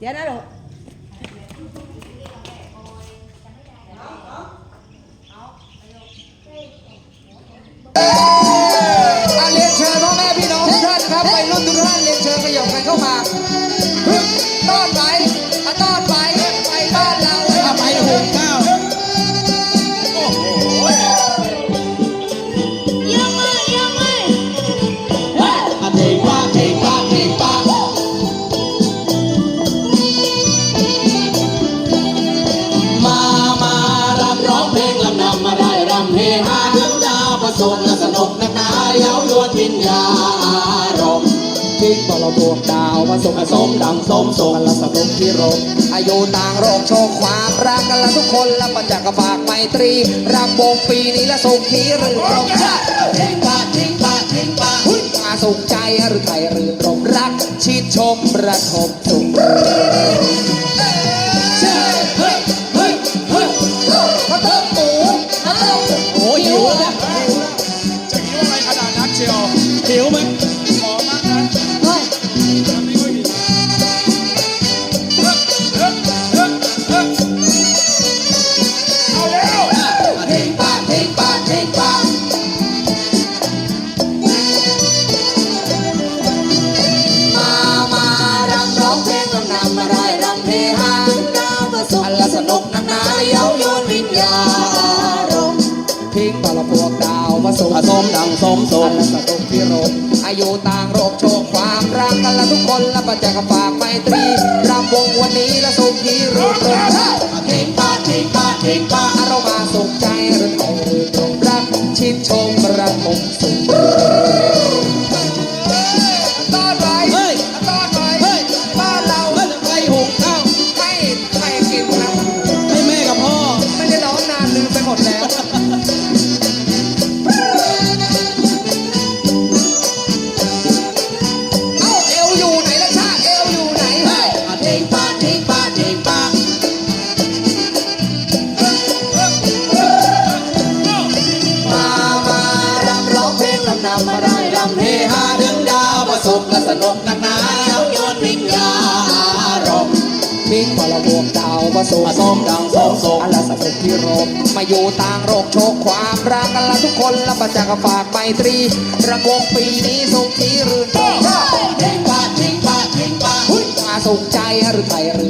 เดี๋ยวนะลูกอะเรียนเชิญพ่อแม่พี่น้องทุกท่านครับไปรุ่นทุกท่านเรียนเชิญขยับกันเข้ามาฮึ่มต้อนไปอะต้อนไป สบและสนุกนักหนาเย้ายวนวิญญาอารมณ์ทิ้งบรบวกดาวมาส่งสมดังสมส่งกันละสนุกที่รมอายุต่างโรคโชคความรักกันละทุกคนละปัญจากฝากไมตรีรำวงปีนี้ละสุขีหรือตรงเทงป้าเทงป้าเทงปาหุ้ยมาสุขใจหรือไทยหรือตรงรักชิดชมระทมสุข กดาวมสมดังสมสมอันละสตุพิรมอายุต่างโรคโชคความรักกันละทุกคนและประจักฝากไมตรีรำวงวันนี้และสุขีรุ่งเรือง รมทิ้งบลบวกดาวประสบสมดังสมสมอันละสนุกที่รมมาอยู่ต่างโรคโชคความรักกันละทุกคนละประจักษ์ฝากไมตรีระวงปีนี้สุขีรื่นรมเทงป้าเทงป้าเทงปาหุ้ยมาสุขใจหรือไทยรื่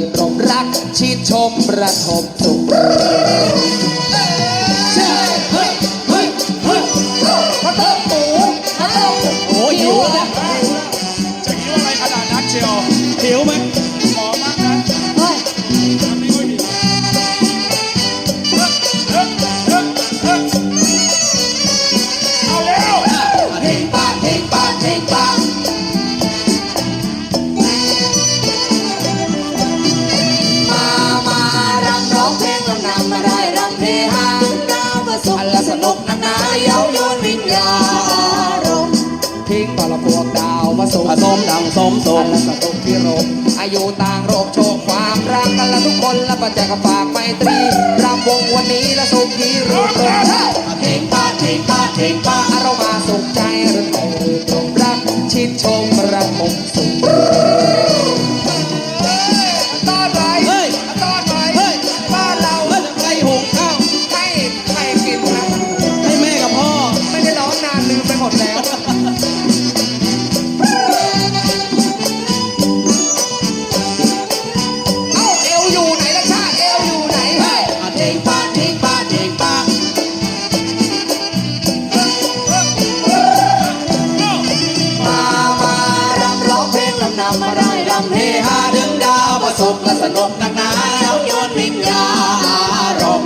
นรมรัก ชมประทบสุขใช่เฮ้ยเฮ้ยเฮ้ยประทบำนำมาได้รำเฮฮาดาวประสบอันละสนุกนักหนาเย้ายวนวิญญาณรมทิ้งบาละพวกดาวมาส่งสมดังสมสมอันละสนุกที่รมอายุต่างโรคโชคความรักกันละทุกคนละปัจจักฝากไมตรีรำวงวันนี้ละสุขีรุ่งเรืองเทงป้าเทงป้าเทงป้าเรามาสุขใจหรือไทยหรือตรงำนำมาได้รำเฮฮาดึงดาวประสบและสนุกนักหนาเอาโยนวิญญาณรม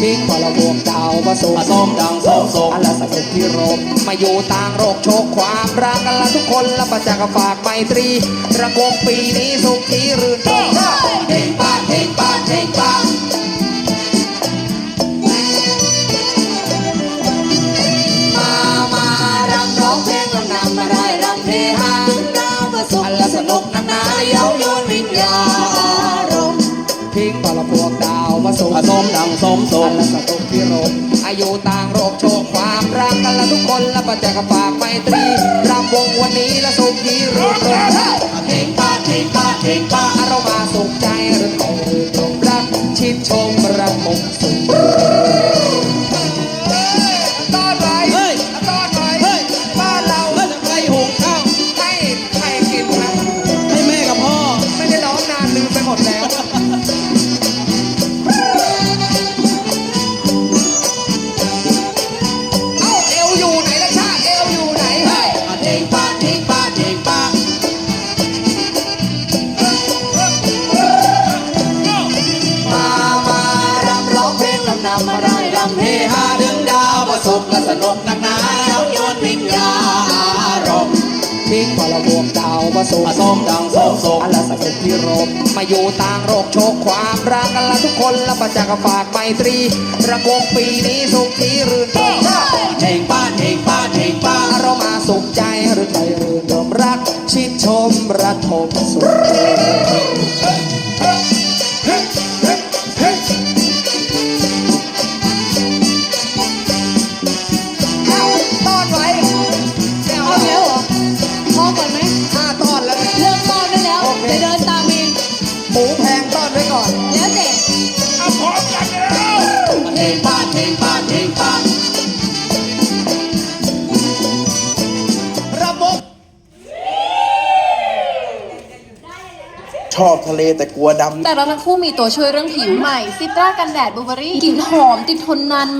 ทิ้งพลวงดาวประสบสมดังสมสมอันละสนุกที่รมมาอยู่ต่างโรคโชคความรักกันละทุกคนละประจักษ์ฝากไมตรีระวงปีนี้สุขีรื่นรมเทงป้าเทงป้าเทงป้า สมาส่งสมดังสมสมสนุกที่รมอายุต่างโรคโชคความรักกันละทุกคนละปัจจักฝากไมตรีรำวงวันนี้ละสุขีรุ่งเรืองเทงป้าเทเพลงป้าเพลงป้าอารมณ์สุขใจหรือำนำมาได้รำเฮฮาดึงดาวประสบและสนุกนักหนาแล้วโยนวิญญาณมทิ้งพลบวงดาวประสบผสมดังโสมโสมอันละสนุกที่รมมาอยู่ต่างโรคโชคความรักกันละทุกคนละประจักษ์ฝากไมตรีระวงปีนี้สุขที่รื่นรมเจงป้าเจงป้าเจงป้าอารมณ์สุขใจหรือใจรื่นรมรักชิดชมระทมสุข ชอบทะเลแต่กลัวดำ แต่เราทั้งคู่มีตัวช่วยเรื่องผิวใหม่ซิตรากันแดดบูเบอรี่กลิ่นหอมติดทนนาน